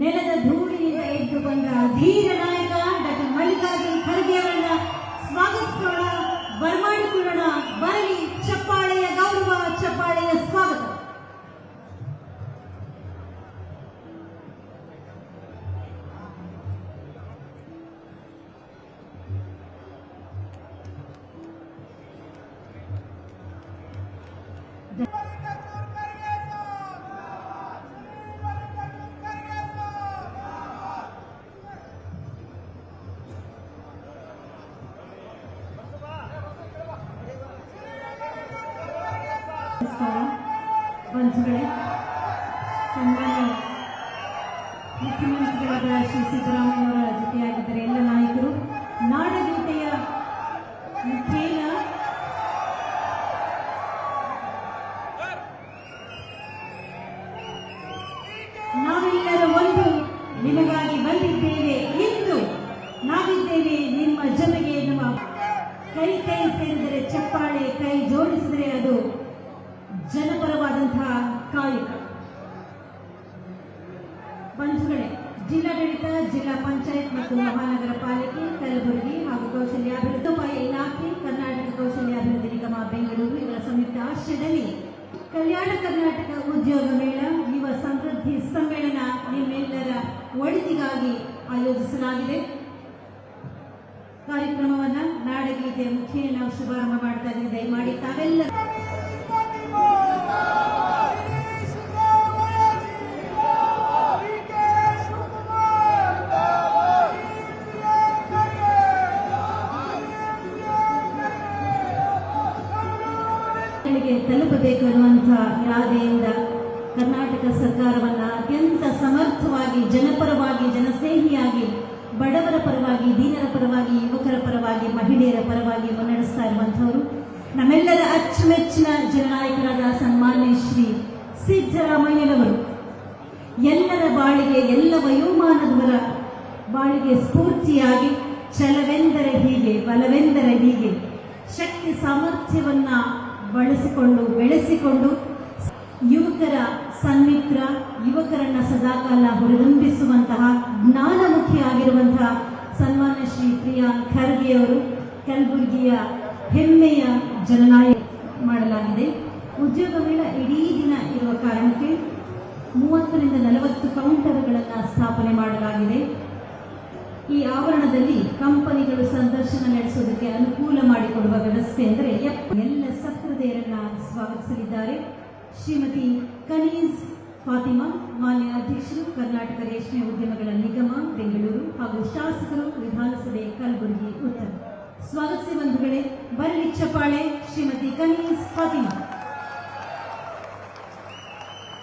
ನೆಲದ ಧೂಳಿನಿಂದ ಎದ್ದು ಬಂದ ಧೀರ ನಾಯಕ ಡಾಕ್ಟರ್ ಮಲ್ಲಿಕಾರ್ಜುನ್ ಖರ್ಗೆ ಅವರನ್ನ ಸ್ವಾಗತಿಸೋಣ. ಬರಮಾಡಿಕೊಳ್ಳೋಣ. ಬರಲಿ. ಚಪ್ಪಾಳೆಯ ಗೌರವ, ಚಪ್ಪಾಳೆಯ ಸ್ವಾಗತ. ನಮಸ್ಕಾರ ಬಂಧುಗಳೇ, ಸನ್ಮಾನ್ಯ ಮುಖ್ಯಮಂತ್ರಿಗಳಾದ ಶ್ರೀ ಸಿದ್ದರಾಮಯ್ಯವರ ಜೊತೆಯಾಗಿದ್ದರೆ ಎಲ್ಲ ನಾಯಕರು, ನಾಡಗೀತೆಯ ಮುಖೇನ ನಾವೆಲ್ಲರ ಒಂದು ನಿಮಗಾಗಿ ಬಂದಿದ್ದೇವೆ ಇಂದು ನಾವಿದ್ದೇವೆ ನಿಮ್ಮ ಜೊತೆಗೆ ನಮ್ಮ ಕೈ ಕೈ ಸೇರಿದರೆ ಚಪ್ಪಾಳೆ, ಕೈ ಜೋಡಿಸಿದರೆ ಅದು ಜಿಲ್ಲಾಡಳಿತ ಜಿಲ್ಲಾ ಪಂಚಾಯತ್ ಮತ್ತು ಮಹಾನಗರ ಪಾಲಿಕೆ, ಕಲಬುರಗಿ ಹಾಗೂ ಕೌಶಲ್ಯಾಭಿವೃದ್ಧಿ ಉಪಾಯ ಇಲಾಖೆ, ಕರ್ನಾಟಕ ಕೌಶಲ್ಯಾಭಿವೃದ್ಧಿ ನಿಗಮ, ಬೆಂಗಳೂರು ಇವರ ಸಂಯುಕ್ತ ಆಶ್ರಯದಲ್ಲಿ ಕಲ್ಯಾಣ ಕರ್ನಾಟಕ ಉದ್ಯೋಗ ಮೇಳ, ಯುವ ಸಮೃದ್ಧಿ ಸಮ್ಮೇಳನ ನಿಮ್ಮೆಲ್ಲರ ಒಳಿತಿಗಾಗಿ ಆಯೋಜಿಸಲಾಗಿದೆ. ಕಾರ್ಯಕ್ರಮವನ್ನ ನಾಡಗೀತೆ ಮುಖ್ಯ ನಾವು ಶುಭಾರಂಭ ಮಾಡ್ತಾ ಇದ್ದೀವಿ ದಯಮಾಡಿ ತಾವೆಲ್ಲ ಗಳಿಗೆ ತಲುಪಬೇಕು ಅನ್ನುವಂತಹ ಇರಾದೆಯಿಂದ ಕರ್ನಾಟಕ ಸರ್ಕಾರವನ್ನ ಅತ್ಯಂತ ಸಮರ್ಥವಾಗಿ, ಜನಪರವಾಗಿ, ಜನಸ್ನೇಹಿಯಾಗಿ, ಬಡವರ ಪರವಾಗಿ, ದೀನರ ಪರವಾಗಿ, ಯುವಕರ ಪರವಾಗಿ, ಮಹಿಳೆಯರ ಪರವಾಗಿ ಮುನ್ನಡೆಸ್ತಾ ಇರುವಂಥವರು. ನಮ್ಮೆಲ್ಲರ ಅಚ್ಚುಮೆಚ್ಚಿನ ಜನನಾಯಕರಾದ ಸನ್ಮಾನ್ಯ ಶ್ರೀ ಸಿದ್ದರಾಮಯ್ಯನವರು. ಎಲ್ಲರ ಬಾಳಿಗೆ, ಎಲ್ಲ ವಯೋಮಾನದವರ ಬಾಳಿಗೆ ಸ್ಫೂರ್ತಿಯಾಗಿ, ಛಲವೆಂದರೆ ಹೀಗೆ, ಬಲವೆಂದರೆ ಹೀಗೆ, ಶಕ್ತಿ ಸಾಮರ್ಥ್ಯವನ್ನ ಬಳಸಿಕೊಂಡು, ಬೆಳೆಸಿಕೊಂಡು ಯುವಕರ ಸನ್ಮಿತ್ರ, ಯುವಕರನ್ನ ಸದಾಕಾಲ ಹುರಿದುಂಬಿಸುವಂತಹ ಜ್ಞಾನಮುಖಿ ಆಗಿರುವಂತಹ ಸನ್ಮಾನ್ಯ ಶ್ರೀ ಪ್ರಿಯಾ ಖರ್ಗೆ ಅವರು ಕಲಬುರಗಿಯ ಹೆಮ್ಮೆಯ ಜನನಾಯಕ ಮಾಡಲಾಗಿದೆ. ಉದ್ಯೋಗ ಮೇಳ ಇಡೀ ದಿನ ಇರುವ ಕಾರಣಕ್ಕೆ ಮೂವತ್ತರಿಂದ ನಲವತ್ತು ಕೌಂಟರ್ಗಳನ್ನು ಸ್ಥಾಪನೆ ಮಾಡಲಾಗಿದೆ. ಈ ಆವರಣದಲ್ಲಿ ಕಂಪನಿಗಳು ಸಂದರ್ಶನ ನಡೆಸೋದಕ್ಕೆ ಅನುಕೂಲ ಮಾಡಿಕೊಡುವ ವ್ಯವಸ್ಥೆ ಅಂದರೆ ಎಲ್ಲ ಸಹೃದಯರನ್ನ ಸ್ವಾಗತಿಸಲಿದ್ದಾರೆ. ಶ್ರೀಮತಿ ಕನೀಸ್ ಫಾತಿಮಾ, ಮಾನ್ಯ ಅಧ್ಯಕ್ಷರು, ಕರ್ನಾಟಕ ರೇಷ್ಮೆ ಉದ್ಯಮಗಳ ನಿಗಮ, ಬೆಂಗಳೂರು ಹಾಗೂ ಶಾಸಕರು ವಿಧಾನಸಭೆ ಕಲಬುರಗಿ ಉತ್ತರ. ಸ್ವಾಗತಿಸಿ ಬಂಧುಗಳೇ ಬರಲಿ ಚಪ್ಪಾಳೆ, ಶ್ರೀಮತಿ ಕನೀಸ್ ಫಾತಿಮಾ.